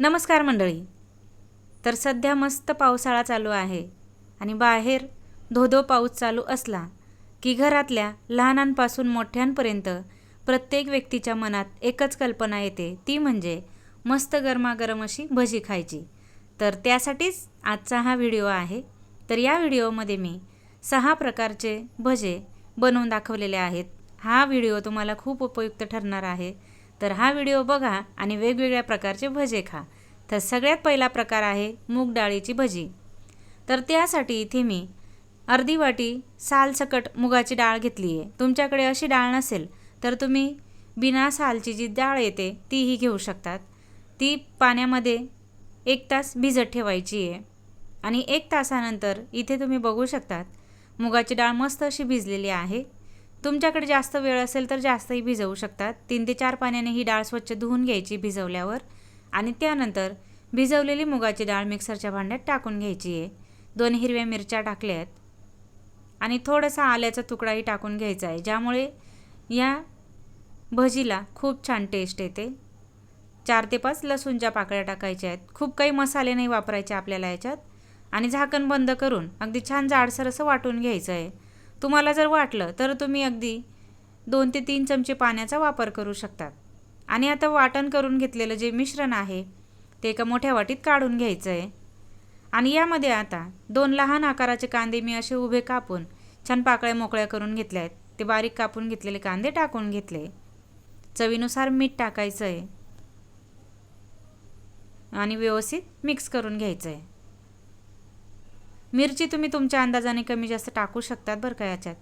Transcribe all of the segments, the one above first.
नमस्कार मंडळी. तर सध्या मस्त पावसाळा चालू आहे आणि बाहेर धोधो पाऊस चालू असला की घरातल्या लहानांपासून मोठ्यांपर्यंत प्रत्येक व्यक्तीच्या मनात एकच कल्पना येते ती म्हणजे मस्त गरमागरम अशी भजी खायची. तर त्यासाठीच आजचा हा व्हिडिओ आहे. तर या व्हिडिओमध्ये मी सहा प्रकारचे भजे बनवून दाखवलेले आहेत. हा व्हिडिओ तुम्हाला खूप उपयुक्त ठरणार आहे. तर हा व्हिडिओ बघा आणि वेगवेगळ्या प्रकारचे भजे खा. तर सगळ्यात पहिला प्रकार आहे मूग डाळीची भजी. तर त्यासाठी इथे मी अर्धी वाटी सालसकट मुगाची डाळ घेतली आहे. तुमच्याकडे अशी डाळ नसेल तर तुम्ही बिना सालची जी डाळ येते तीही घेऊ शकतात. ती पाण्यामध्ये एक तास भिजत ठेवायची आहे. आणि एक तासानंतर इथे तुम्ही बघू शकतात मुगाची डाळ मस्त अशी भिजलेली आहे. तुमच्याकडे जास्त वेळ असेल तर जास्तही भिजवू शकतात. तीन ते चार पाण्याने ही डाळ स्वच्छ धुवून घ्यायची भिजवल्यावर. आणि त्यानंतर भिजवलेली मुगाची डाळ मिक्सरच्या भांड्यात टाकून घ्यायची आहे. दोन हिरव्या मिरच्या टाकल्या आहेत आणि थोडासा आल्याचा तुकडाही टाकून घ्यायचा आहे ज्यामुळे या भजीला खूप छान टेस्ट येते. चार ते पाच लसूणच्या पाकळ्या टाकायच्या आहेत. खूप काही मसाले नाही वापरायचे आपल्याला याच्यात. आणि झाकण बंद करून अगदी छान जाडसर असं वाटून घ्यायचं आहे. तुम्हाला जर वाटलं तर तुम्ही अगदी दोन ते तीन चमचे पाण्याचा वापर करू शकतात. आणि आता वाटण करून घेतलेलं जे मिश्रण आहे ते एका मोठ्या वाटीत काढून घ्यायचं आहे आणि यामध्ये आता दोन लहान आकाराचे कांदे मी असे उभे कापून छान पाकळ्या मोकळ्या करून घेतल्या आहेत. ते बारीक कापून घेतलेले कांदे टाकून घेतले. चवीनुसार मीठ टाकायचं आहे आणि व्यवस्थित मिक्स करून घ्यायचं आहे मिरची तुम्ही तुमच्या अंदाजाने कमी जास्त टाकू शकतात बरं का याच्यात.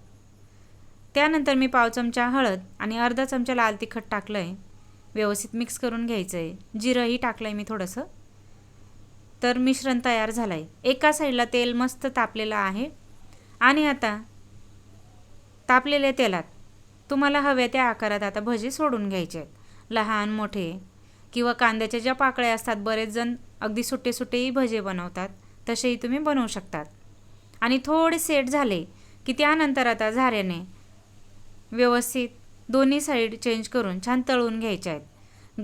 त्यानंतर मी पाव चमचा हळद आणि अर्धा चमचा लाल तिखट टाकलं आहे व्यवस्थित मिक्स करून घ्यायचं आहे जिरंही टाकलं आहे मी थोडंसं. तर मिश्रण तयार झालं आहे एका साईडला तेल मस्त तापलेलं आहे. आणि आता तापलेल्या तेलात तुम्हाला हव्या त्या आकारात आता भजे सोडून घ्यायचे आहेत. लहान मोठे किंवा कांद्याच्या ज्या पाकळ्या असतात बरेच जण अगदी सुट्टे सुट्टेही भजे बनवतात. तसेही तुम्ही बनवू शकतात. आणि थोडे सेट झाले की त्यानंतर आता झाऱ्याने व्यवस्थित दोन्ही साईड चेंज करून छान तळून घ्यायच्या आहेत.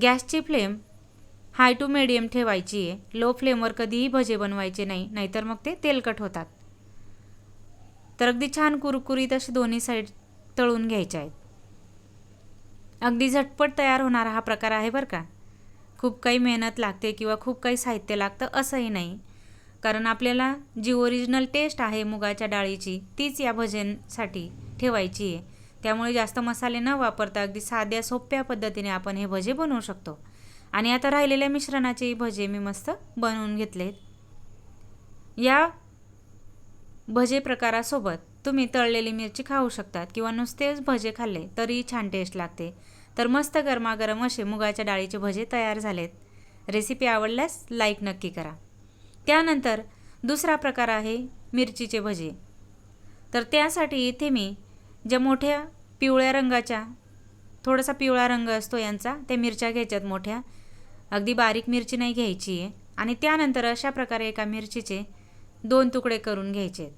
गॅसची फ्लेम हाय टू मिडियम ठेवायची आहे. लो फ्लेमवर कधीही भजे बनवायचे नाही नाहीतर मग ते तेलकट होतात. तर अगदी छान कुरकुरीत असे दोन्ही साईड तळून घ्यायचे आहेत. अगदी झटपट तयार होणारा हा प्रकार आहे बरं का. खूप काही मेहनत लागते किंवा खूप काही साहित्य लागतं असंही नाही. कारण आपल्याला जी ओरिजिनल टेस्ट आहे मुगाच्या डाळीची तीच या भज्यांसाठी ठेवायची आहे. त्यामुळे जास्त मसाले न वापरता अगदी साध्या सोप्या पद्धतीने आपण हे भजे बनवू शकतो. आणि आता राहिलेल्या मिश्रणाचे भजे मी मस्त बनवून घेतलेत. या भजे प्रकारासोबत तुम्ही तळलेली मिरची खाऊ शकतात किंवा नुसतेच भजे खाल्ले तरीही छान टेस्ट लागते. तर मस्त गरमागरम असे मुगाच्या डाळीचे भजे तयार झालेत. रेसिपी आवडल्यास लाईक नक्की करा. त्यानंतर दुसरा प्रकार आहे मिरचीचे भजे. तर त्यासाठी इथे मी ज्या मोठ्या पिवळ्या रंगाच्या थोडासा पिवळा रंग असतो यांचा त्या मिरच्या घ्यायच्यात मोठ्या. अगदी बारीक मिरची नाही घ्यायची आहे. आणि त्यानंतर अशा प्रकारे एका मिरचीचे दोन तुकडे करून घ्यायचे आहेत.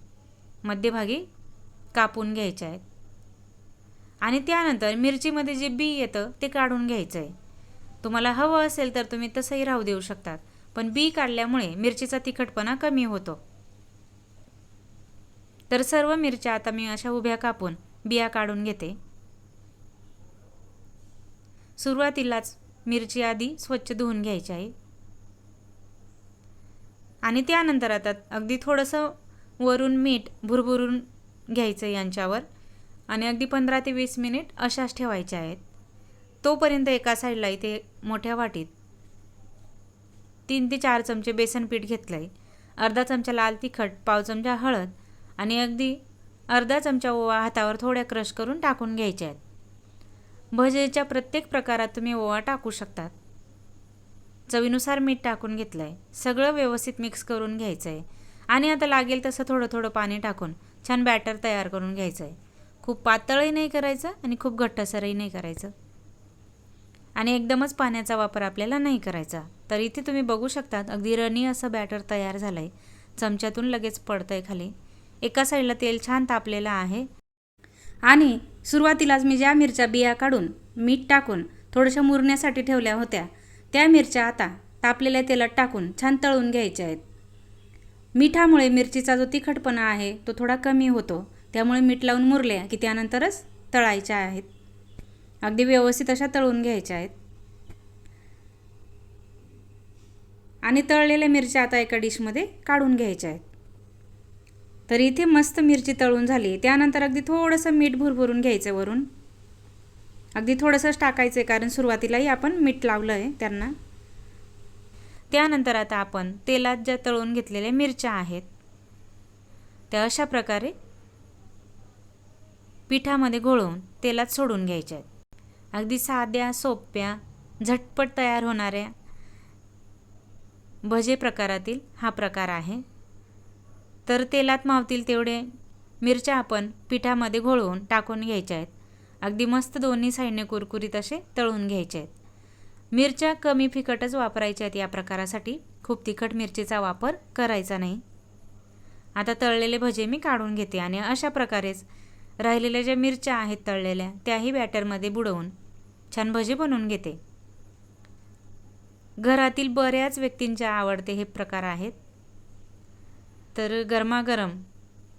मध्यभागी कापून घ्यायचे आहेत. आणि त्यानंतर मिरचीमध्ये जे बी येतं ते काढून घ्यायचं आहे तुम्हाला हवं असेल तर तुम्ही तसंही राहू देऊ शकतात. पण बी काढल्यामुळे मिरचीचा तिखटपणा कमी होतो. तर सर्व मिरच्या आता मी अशा उभ्या कापून बिया काढून घेते. सुरुवातीलाच मिरची आधी स्वच्छ धुवून घ्यायची आहे. आणि त्यानंतर आता अगदी थोडंसं वरून मीठ भुरभुरून घ्यायचं यांच्यावर आणि अगदी पंधरा ते वीस मिनिट अशाच ठेवायच्या आहेत. तोपर्यंत एका साईडला इथे मोठ्या वाटीत तीन ते चार चमचे बेसन पीठ घेतलं आहे अर्धा चमचा लाल तिखट पाव चमचा हळद आणि अगदी अर्धा चमचा ओवा हातावर थोड्या क्रश करून टाकून घ्यायच्या आहेत. भजेच्या प्रत्येक प्रकारात तुम्ही ओवा टाकू शकतात. चवीनुसार मीठ टाकून घेतलं आहे सगळं व्यवस्थित मिक्स करून घ्यायचं आहे आणि आता लागेल तसं थोडं थोडं पाणी टाकून छान बॅटर तयार करून घ्यायचं आहे खूप पातळही नाही करायचं आणि खूप घट्टसरही नाही करायचं. आणि एकदमच पाण्याचा वापर आपल्याला नाही करायचा. तर इथे तुम्ही बघू शकतात अगदी रनी असं बॅटर तयार झालं आहे चमच्यातून लगेच पडतं आहे खाली. एका साईडला तेल छान तापलेलं आहे. आणि सुरुवातीलाच मी ज्या मिरच्या बिया काढून मीठ टाकून थोड्याशा मुरण्यासाठी ठेवल्या होत्या त्या मिरच्या आता तापलेल्या तेलात टाकून छान तळून घ्यायच्या आहेत. मिठामुळे मिरचीचा जो तिखटपणा आहे तो थोडा कमी होतो. त्यामुळे मीठ लावून मुरल्या की त्यानंतरच तळायच्या आहेत. अगदी व्यवस्थित अशा तळून घ्यायच्या आहेत. आणि तळलेल्या मिरच्या आता एका डिशमध्ये काढून घ्यायच्या आहेत. तर इथे मस्त मिरची तळून झाली. त्यानंतर अगदी थोडंसं मीठ भुरभुरून घ्यायचं वरून. अगदी थोडंसंच टाकायचं आहे कारण सुरुवातीलाही आपण मीठ लावलं आहे त्यांना. त्यानंतर आता आपण तेलात ज्या तळून घेतलेल्या मिरच्या आहेत त्या अशा प्रकारे पिठामध्ये घोळवून तेलात सोडून घ्यायच्या आहेत. अगदी साध्या सोप्या झटपट तयार होणाऱ्या भजे प्रकारातील हा प्रकार आहे. तर तेलात मावतील तेवढे मिरच्या आपण पिठामध्ये घोळवून टाकून घ्यायच्या आहेत. अगदी मस्त दोन्ही साईडने कुरकुरीत असे तळून घ्यायचे आहेत. मिरच्या कमी फिकटच वापरायच्या आहेत या प्रकारासाठी. खूप तिखट मिरचीचा वापर करायचा नाही. आता तळलेले भजे मी काढून घेते आणि अशा प्रकारेच राहिलेल्या ज्या मिरच्या आहेत तळलेल्या त्याही बॅटरमध्ये बुडवून छान भजी बनवून घेते. घरातील बऱ्याच व्यक्तींच्या आवडते हे प्रकार आहेत. तर गरमागरम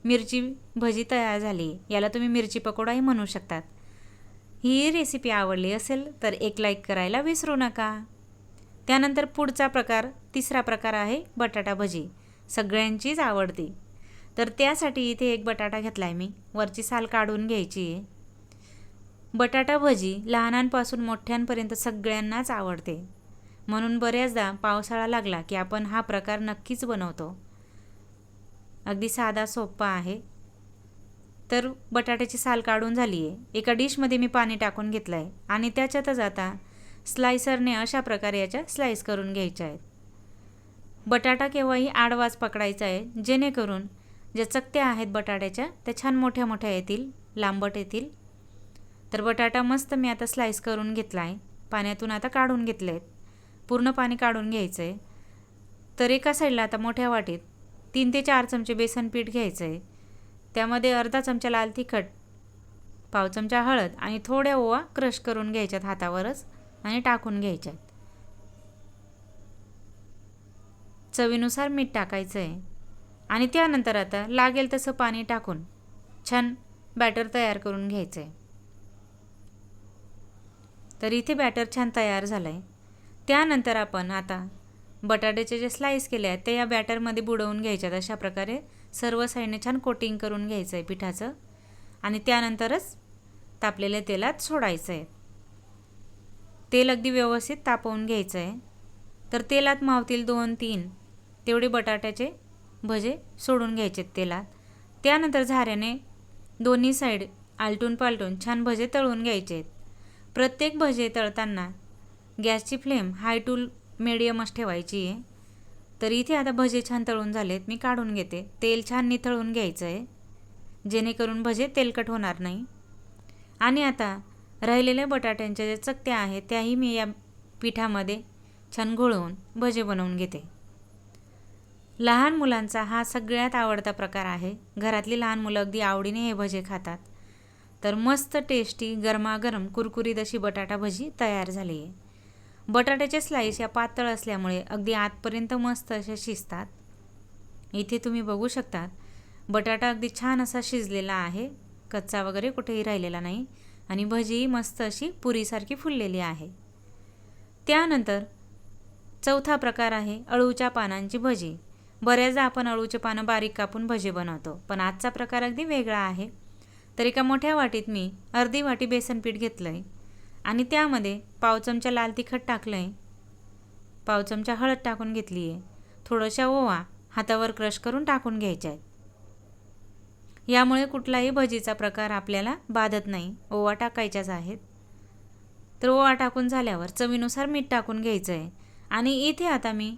मिरची भजी तयार झाली याला तुम्ही मिरची पकोडाही म्हणू शकतात. ही रेसिपी आवडली असेल तर एक लाईक करायला विसरू नका. त्यानंतर पुढचा प्रकार तिसरा प्रकार आहे बटाटा भजी. सगळ्यांचीच आवडती. तर त्यासाठी इथे एक बटाटा घेतला आहे मी. वरची साल काढून घ्यायची आहे. बटाटा भजी लहानांपासून मोठ्यांपर्यंत सगळ्यांनाच आवडते. म्हणून बऱ्याचदा पावसाळा लागला की आपण हा प्रकार नक्कीच बनवतो. अगदी साधा सोप्पा आहे. तर बटाट्याची साल काढून झाली आहे. एका डिशमध्ये मी पाणी टाकून घेतलं आहे आणि त्याच्यातच आता स्लायसरने अशा प्रकारे याच्या स्लाईस करून घ्यायच्या आहेत. बटाटा केव्हाही आडवाच पकडायचा आहे जेणेकरून ज्या चकत्या आहेत बटाट्याच्या त्या छान मोठ्या मोठ्या येतील लांबट येतील. तर बटाटा मस्त मी आता स्लाईस करून घेतला आहे पाण्यातून आता काढून घेतले आहेत पूर्ण पाणी काढून घ्यायचं आहे तर एका साईडला आता मोठ्या वाटीत तीन ते चार चमचे बेसन पीठ घ्यायचं आहे त्यामध्ये अर्धा चमचा लाल तिखट पाव चमचा हळद आणि थोड्या ओवा क्रश करून घ्यायच्यात हातावरच आणि टाकून घ्यायच्यात. चवीनुसार मीठ टाकायचं आहे आणि त्यानंतर आता लागेल तसं पाणी टाकून छान बॅटर तयार करून घ्यायचं. आहे तर इथे बॅटर छान तयार झालं आहे त्यानंतर आपण आता बटाट्याचे जे स्लाईस केले आहेत ते या बॅटरमध्ये बुडवून घ्यायच्यात. अशा प्रकारे सर्व साईडने छान कोटिंग करून घ्यायचं आहे पिठाचं. आणि त्यानंतरच तापलेल्या तेलात सोडायचं आहे तेल अगदी व्यवस्थित तापवून घ्यायचं आहे तर तेलात मावतील दोन तीन तेवढे बटाट्याचे भजे सोडून घ्यायचे तेलात. त्यानंतर झाऱ्याने दोन्ही साईड आलटून पालटून छान भजे तळून घ्यायचे आहेत प्रत्येक भजे तळताना गॅसची फ्लेम हाय टू मिडियमच ठेवायची आहे. तर इथे आता भजे छान तळून झालेत मी काढून घेते. तेल छान निथळून घ्यायचं आहे जेणेकरून भजे तेलकट होणार नाही. आणि आता राहिलेल्या बटाट्यांच्या ज्या चकत्या आहेत त्याही मी या पिठामध्ये छान घोळवून भजे बनवून घेते. लहान मुलांचा हा सगळ्यात आवडता प्रकार आहे. घरातली लहान मुलं अगदी आवडीने हे भजे खातात. तर मस्त टेस्टी गरमागरम कुरकुरीत अशी बटाटा भजी तयार झाली आहे बटाट्याचे स्लाईस या पातळ असल्यामुळे अगदी आतपर्यंत मस्त अशा शिजतात. इथे तुम्ही बघू शकतात बटाटा अगदी छान असा शिजलेला आहे. कच्चा वगैरे कुठेही राहिलेला नाही आणि भजीही मस्त अशी पुरीसारखी फुललेली आहे. त्यानंतर चौथा प्रकार आहे अळूच्या पानांची भजी. बऱ्याचदा आपण अळूचे पानं बारीक कापून भजे बनवतो पण आजचा प्रकार अगदी वेगळा आहे. तर एका मोठ्या वाटीत मी अर्धी वाटी बेसन पीठ घेतलं आहे आणि त्यामध्ये पाव चमचा लाल तिखट टाकलं आहे पाव चमचा हळद टाकून घेतली आहे थोडंशा ओवा हातावर क्रश करून टाकून घ्यायच्या. आहेत यामुळे कुठलाही भजीचा प्रकार आपल्याला बाधत नाही. ओवा टाकायच्याच आहेत. तर ओवा टाकून झाल्यावर चवीनुसार मीठ टाकून घ्यायचं आहे आणि इथे आता मी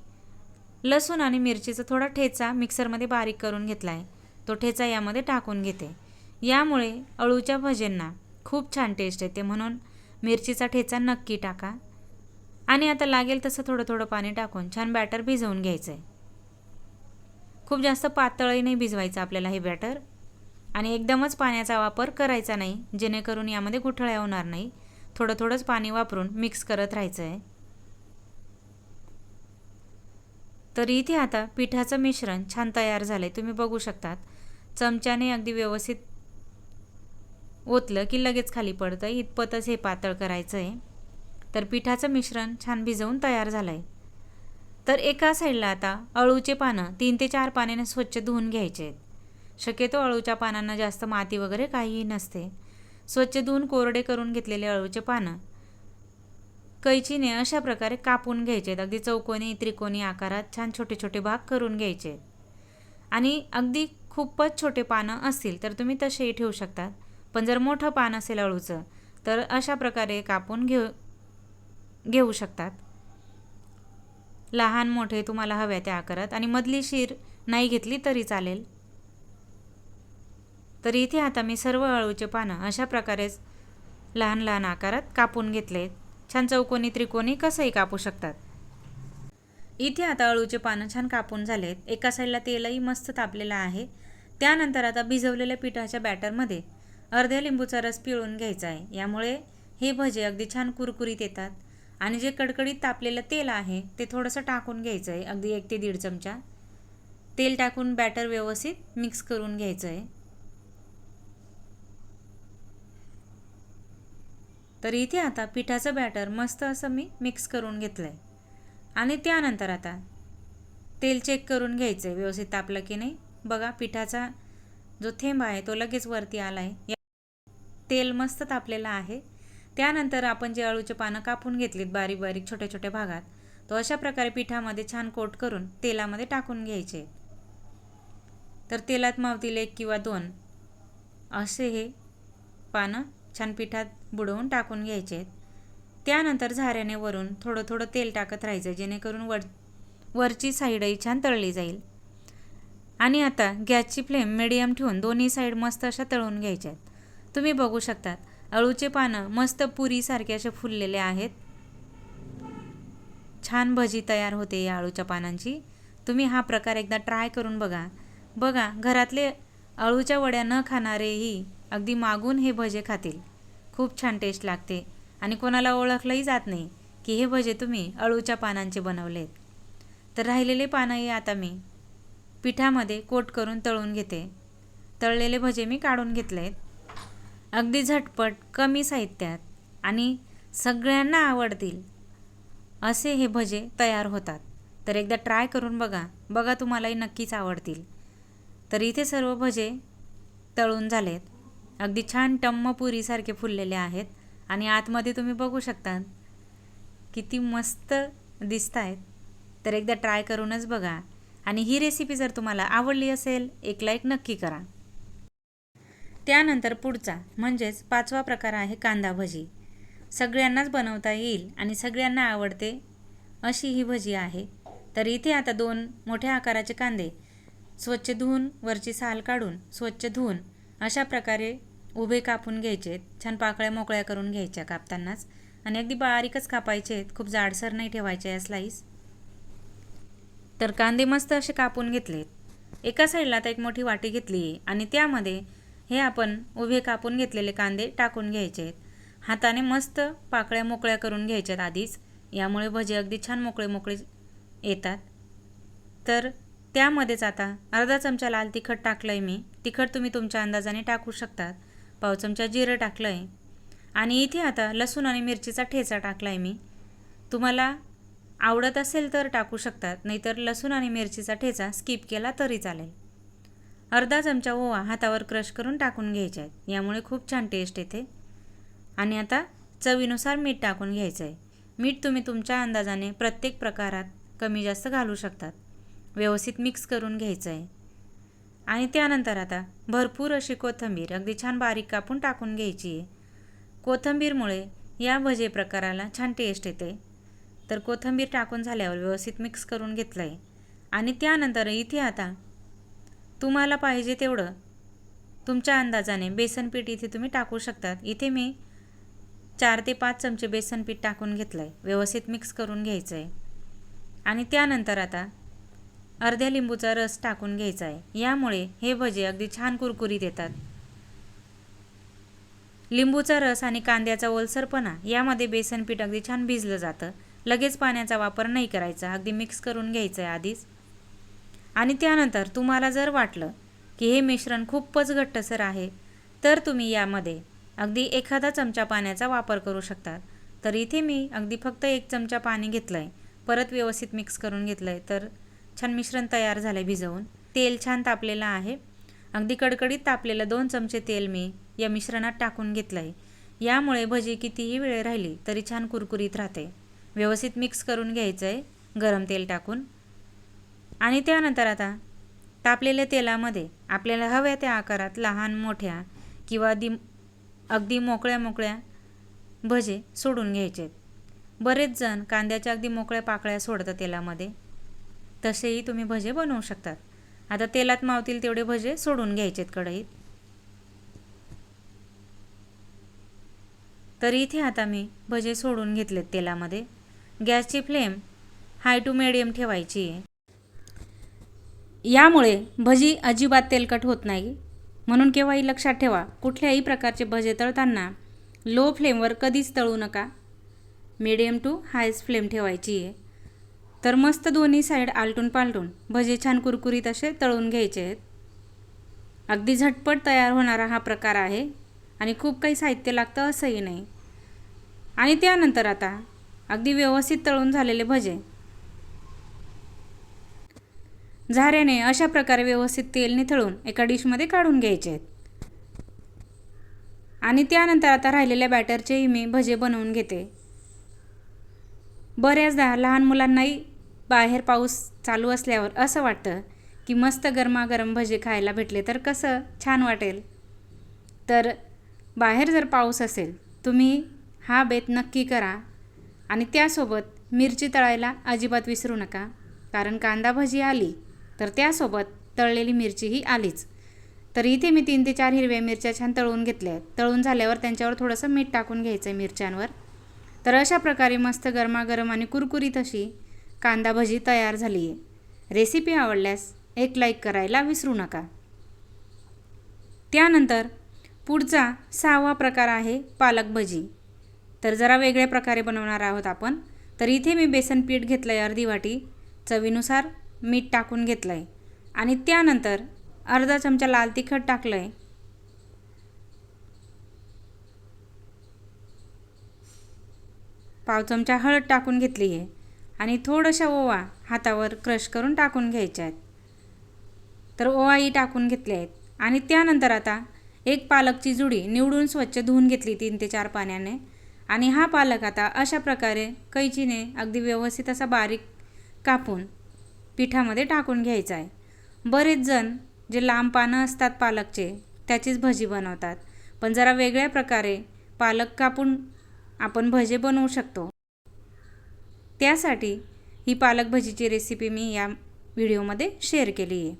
लसूण आणि मिरचीचा थोडा ठेचा मिक्सरमध्ये बारीक करून घेतला आहे तो ठेचा यामध्ये टाकून घेते. यामुळे अळूच्या भज्यांना खूप छान टेस्ट येते म्हणून मिरचीचा ठेचा नक्की टाका. आणि आता लागेल तसं थोडं थोडं पाणी टाकून छान बॅटर भिजवून घ्यायचं आहे खूप जास्त पातळही नाही भिजवायचं आपल्याला हे बॅटर आणि एकदमच पाण्याचा वापर करायचा नाही जेणेकरून यामध्ये गुठळ्या होणार नाही. थोडं थोडंच पाणी वापरून मिक्स करत राहायचं आहे तर इथे आता पिठाचं मिश्रण छान तयार झालं आहे तुम्ही बघू शकतात. चमच्याने अगदी व्यवस्थित ओतलं की लगेच खाली पडतं इतपतच हे पातळ करायचं आहे तर पिठाचं मिश्रण छान भिजवून तयार झालं आहे तर एका साईडला आता अळूचे पानं तीन ते चार पाण्याने स्वच्छ धुवून घ्यायचे आहेत. शक्यतो अळूच्या पानांना जास्त माती वगैरे काहीही नसते. स्वच्छ धुवून कोरडे करून घेतलेले अळूचे पानं कैचीने अशा प्रकारे कापून घ्यायचे. आहेत अगदी चौकोनी त्रिकोणी आकारात छान छोटे छोटे भाग करून घ्यायचे. आणि अगदी खूपच छोटे पानं असतील तर तुम्ही तसेही ठेवू शकतात. पण जर मोठं पान असेल अळूचं तर अशा प्रकारे कापून घेऊ घेऊ शकतात. लहान मोठे तुम्हाला हव्या त्या आकारात. आणि मधली शीर नाही घेतली तरी चालेल. तर इथे आता मी सर्व अळूचे पानं अशा प्रकारेच लहान लहान आकारात कापून घेतलेत. छान चौकोनी त्रिकोणी कसंही कापू शकतात. इथे आता अळूचे पानं छान कापून झालेत. एका साईडला तेलही मस्त तापलेलं आहे. त्यानंतर आता भिजवलेल्या पिठाच्या बॅटरमध्ये अर्ध्या लिंबूचा रस पिळून घ्यायचा आहे. यामुळे हे भजे अगदी छान कुरकुरीत येतात. आणि जे कडकडीत तापलेलं तेल आहे ते थोडंसं टाकून घ्यायचं आहे अगदी एक ते दीड चमचा. तेल टाकून बॅटर व्यवस्थित मिक्स करून घ्यायचं आहे तर इथे आता पिठाचं बॅटर मस्त असं मी मिक्स करून घेतलं आहे आणि त्यानंतर आता तेल चेक करून घ्यायचं आहे व्यवस्थित तापलं की नाही. बघा पिठाचा जो थेंब आहे तो लगेच वरती आला आहे तेल मस्त तापलेलं आहे. त्यानंतर आपण जे अळूचे पानं कापून घेतलीत बारीक बारीक छोट्या छोट्या भागात तो अशा प्रकारे पिठामध्ये छान कोट करून तेलामध्ये टाकून घ्यायचे. तर तेलात मावतील एक किंवा दोन असे हे पानं छान पिठात बुडवून टाकून घ्यायचे. त्यानंतर झाऱ्याने वरून थोडं थोडं तेल टाकत राहायचं जेणेकरून वर वरची साईडही छान तळली जाईल. आणि आता गॅसची फ्लेम मिडियम ठेवून दोन्ही साईड मस्त अशा तळून घ्यायच्या आहेत. तुम्ही बघू शकतात अळूचे पानं मस्त पुरीसारखे असे फुललेले आहेत. छान भजी तयार होते या अळूच्या पानांची. तुम्ही हा प्रकार एकदा ट्राय करून बघा. बघा घरातले अळूच्या वड्या न खाणारेही अगदी मागून हे भजे खातील. खूप छान टेस्ट लागते. आणि कोणाला ओळखलंही जात नाही की हे भजे तुम्ही अळूच्या पानांचे बनवलेत. तर राहिलेले पानंही आता मी पिठामध्ये कोट करून तळून घेते. तळलेले भजे मी काढून घेतलेत. अगदी झटपट कमी साहित्यात आणि सगळ्यांना आवडतील असे हे भजे तयार होतात. तर एकदा ट्राय करून बघा. बघा तुम्हालाही नक्कीच आवडतील. तर इथे सर्व भजे तळून झालेत. अगदी छान टम्म पुरीसारखे फुललेले आहेत. आणि आतमध्ये तुम्ही बघू शकता किती मस्त दिसत आहेत तर एकदा ट्राय करूनच बघा. आणि ही रेसिपी जर तुम्हाला आवडली असेल एक लाईक नक्की करा. त्यानंतर पुढचा म्हणजेच पाचवा प्रकार आहे कांदा भजी. सगळ्यांनाच बनवता येईल आणि सगळ्यांना आवडते अशी ही भजी आहे. तर इथे आता दोन मोठ्या आकाराचे कांदे. स्वच्छ धुवून वरची साल काढून स्वच्छ धुवून अशा प्रकारे उभे कापून घ्यायचे छान पाकळ्या मोकळ्या करून घ्यायच्या कापतानाच. आणि अगदी बारीकच कापायचे आहेत खूप जाडसर नाही ठेवायचे या स्लाईस तर कांदे मस्त असे कापून घेतलेत एका साईडला आता एक मोठी वाटी घेतली आहे आणि त्यामध्ये हे आपण उभे कापून घेतलेले कांदे टाकून घ्यायचे. आहेत हाताने मस्त पाकळ्या मोकळ्या करून घ्यायच्यात आधीच. यामुळे भजे अगदी छान मोकळे मोकळे येतात. तर त्यामध्येच आता अर्धा चमचा लाल तिखट टाकलं आहे मी. तिखट तुम्ही तुमच्या अंदाजाने टाकू शकतात. पाव चमचा जिरं टाकलं आहे आणि इथे आता लसूण आणि मिरचीचा ठेचा टाकला आहे मी. तुम्हाला आवडत असेल तर टाकू शकतात नाहीतर लसूण आणि मिरचीचा ठेचा स्किप केला तरी चालेल. अर्धा चमचा ओवा हातावर क्रश करून टाकून घ्यायचे आहेत यामुळे खूप छान टेस्ट येते. आणि आता चवीनुसार मीठ टाकून घ्यायचं आहे मीठ तुम्ही तुमच्या अंदाजाने प्रत्येक प्रकारात कमी जास्त घालू शकतात. व्यवस्थित मिक्स करून घ्यायचं आहे आणि त्यानंतर आता भरपूर अशी कोथिंबीर अगदी छान बारीक कापून टाकून घ्यायची. आहे कोथिंबीरमुळे या भजे प्रकाराला छान टेस्ट येते. तर कोथिंबीर टाकून झाल्यावर व्यवस्थित मिक्स करून घेतलं आहे आणि त्यानंतर इथे आता तुम्हाला पाहिजे तेवढं तुमच्या अंदाजाने बेसनपीठ इथे तुम्ही टाकू शकतात. इथे मी चार ते पाच चमचे बेसनपीठ टाकून घेतलं आहे व्यवस्थित मिक्स करून घ्यायचं आहे आणि त्यानंतर आता अर्ध्या लिंबूचा रस टाकून घ्यायचा आहे यामुळे हे भजे अगदी छान कुरकुरीत येतात. लिंबूचा रस आणि कांद्याचा ओलसरपणा यामध्ये बेसन पीठ अगदी छान भिजलं जातं. लगेच पाण्याचा वापर नाही करायचा. अगदी मिक्स करून घ्यायचं आहे आधीच. आणि त्यानंतर तुम्हाला जर वाटलं की हे मिश्रण खूपच घट्टसर आहे तर तुम्ही यामध्ये अगदी एखादा चमचा पाण्याचा वापर करू शकता. तर इथे मी अगदी फक्त एक चमचा पाणी घेतलं आहे परत व्यवस्थित मिक्स करून घेतलं आहे तर छान मिश्रण तयार झालं आहे भिजवून. तेल छान तापलेलं आहे. अगदी कडकडीत तापलेलं दोन चमचे तेल मी या मिश्रणात टाकून घेतलं आहे यामुळे भजी कितीही वेळ राहिली तरी छान कुरकुरीत राहते. व्यवस्थित मिक्स करून घ्यायचं आहे गरम तेल टाकून. आणि त्यानंतर आता तापलेल्या तेलामध्ये आपल्याला हव्या त्या आकारात लहान मोठ्या किंवा दि अगदी मोकळ्या मोकळ्या भजे सोडून घ्यायचे आहेत बरेच जण कांद्याच्या अगदी मोकळ्या पाकळ्या सोडतात तेलामध्ये. तसेही तुम्ही भजे बनवू शकतात आता तेलात मावतील तेवढे भजे सोडून घ्यायचेत कढईत. तर इथे आता मी भजे सोडून घेतलेत तेलामध्ये. गॅसची फ्लेम हाय टू मिडियम ठेवायची आहे. यामुळे भजी अजिबात तेलकट होत नाही. म्हणून केव्हाही लक्षात ठेवा कुठल्याही प्रकारचे भजे तळताना लो फ्लेमवर कधीच तळू नका. मिडियम टू हायस्ट फ्लेम ठेवायची आहे. तर मस्त दोन्ही साईड आलटून पालटून. भजे छान कुरकुरीत असे तळून घ्यायचे आहेत. अगदी झटपट तयार होणारा हा प्रकार आहे आणि खूप काही साहित्य लागतं असंही नाही. आणि त्यानंतर आता अगदी व्यवस्थित तळून झालेले भजे. झाऱ्याने अशा प्रकारे व्यवस्थित तेल निथळून एका डिशमध्ये काढून घ्यायचे आहेत. आणि त्यानंतर आता राहिलेल्या बॅटरचेही मी भजे बनवून घेते. बऱ्याचदा लहान मुलांनाही बाहेर पाऊस चालू असल्यावर असं वाटतं की मस्त गरमागरम भजे खायला भेटले तर कसं छान वाटेल. तर बाहेर जर पाऊस असेल तुम्ही हा बेत नक्की करा आणि त्यासोबत मिरची तळायला अजिबात विसरू नका. कारण कांदा भजी आली तर त्यासोबत तळलेली मिरचीही आलीच. तर इथे मी तीन ते चार हिरव्या मिरच्या छान तळून घेतल्या आहेत. तळून झाल्यावर त्यांच्यावर थोडंसं मीठ टाकून घ्यायचं आहे मिरच्यांवर. तर अशा प्रकारे मस्त गरमागरम आणि कुरकुरीत अशी कांदा भजी तयार झाली. आहे रेसिपी आवडल्यास एक लाईक करायला विसरू नका. त्यानंतर पुढचा सहावा प्रकार आहे पालक भजी. तर जरा वेगळ्या प्रकारे बनवणार आहोत आपण. तर इथे मी बेसन पीठ घेतलं आहे अर्धी वाटी चवीनुसार मीठ टाकून घेतलं आहे आणि त्यानंतर अर्धा चमचा लाल तिखट टाकलं आहे पाव चमचा हळद टाकून घेतली आहे आणि थोडंशा ओवा हातावर क्रश करून टाकून घ्यायच्या आहेत तर ओवाही टाकून घेतले आहेत. आणि त्यानंतर आता एक पालकची जुडी निवडून स्वच्छ धुवून घेतली तीन ते चार पाण्याने. आणि हा पालक आता अशा प्रकारे कैचीने अगदी व्यवस्थित असा बारीक कापून पिठामध्ये टाकून घ्यायचा आहे बरेच जण जे लांब पानं असतात पालकचे त्याचीच भजी बनवतात. पण जरा वेगळ्या प्रकारे पालक कापून आपण भजे बनवू शकतो. त्यासाठी ही पालक भजीची रेसिपी मी या व्हिडिओमध्ये शेअर केली आहे.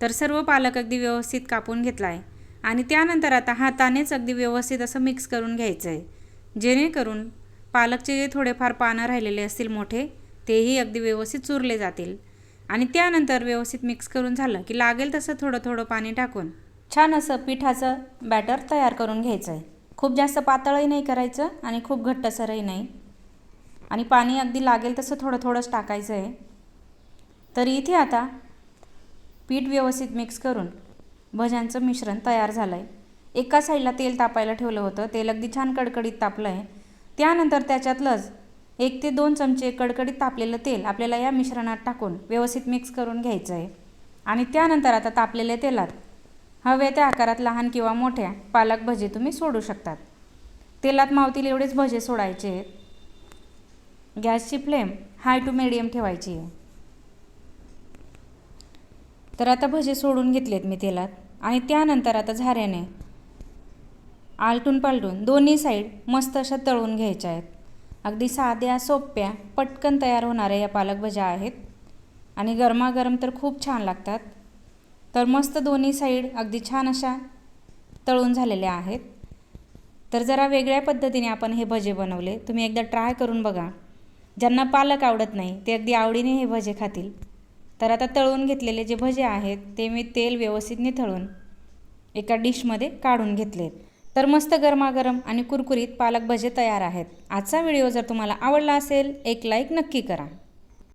तर सर्व पालक अगदी व्यवस्थित कापून घेतला आहे आणि त्यानंतर आता हातानेच अगदी व्यवस्थित असं मिक्स करून घ्यायचं आहे जेणेकरून पालकचे जे थोडेफार पानं राहिलेले असतील मोठे तेही अगदी व्यवस्थित चुरले जातील. आणि त्यानंतर व्यवस्थित मिक्स करून झालं की लागेल तसं थोडं थोडं पाणी टाकून छान असं पिठाचं बॅटर तयार करून घ्यायचं आहे खूप जास्त पातळही नाही करायचं आणि खूप घट्टसरही नाही. आणि पाणी अगदी लागेल तसं थोडं थोडंच टाकायचं आहे. तर इथे आता पीठ व्यवस्थित मिक्स करून भज्यांचं मिश्रण तयार झालं आहे एका साईडला तेल तापायला ठेवलं होतं. तेल अगदी छान कडकडीत तापलं आहे त्यानंतर त्याच्यातलंच एक ते दोन चमचे कडकडीत तापलेलं तेल आपल्याला या मिश्रणात टाकून व्यवस्थित मिक्स करून घ्यायचं आहे. आणि त्यानंतर आता तापलेल्या तेलात हवे त्या आकारात लहान किंवा मोठ्या पालक भजे तुम्ही सोडू शकतात. तेलात मावतील एवढेच भजे सोडायचे आहेत. गॅसची फ्लेम हाय टू मिडियम ठेवायची आहे. तर आता भजे सोडून घेतलेत मी तेलात आणि त्यानंतर आता झाऱ्याने आलटून पालटून दोन्ही साईड मस्त अशा तळून घ्यायच्या आहेत. अगदी साध्या सोप्या पटकन तयार होणाऱ्या या पालक भज्या आहेत. आणि गरमागरम तर खूप छान लागतात. तर मस्त दोन्ही साईड अगदी छान अशा तळून झालेल्या आहेत. तर जरा वेगळ्या पद्धतीने आपण हे भजे बनवले. तुम्ही एकदा ट्राय करून बघा. ज्यांना पालक आवडत नाही ते अगदी आवडीने हे भजे खातील. तर आता तळून घेतलेले जे भजे आहेत ते मी तेल व्यवस्थित निथळून एका डिशमध्ये काढून घेतलेत तर मस्त गरमागरम आणि कुरकुरीत पालक भजे तयार आहेत. आजचा व्हिडिओ जर तुम्हाला आवडला असेल एक लाईक नक्की करा.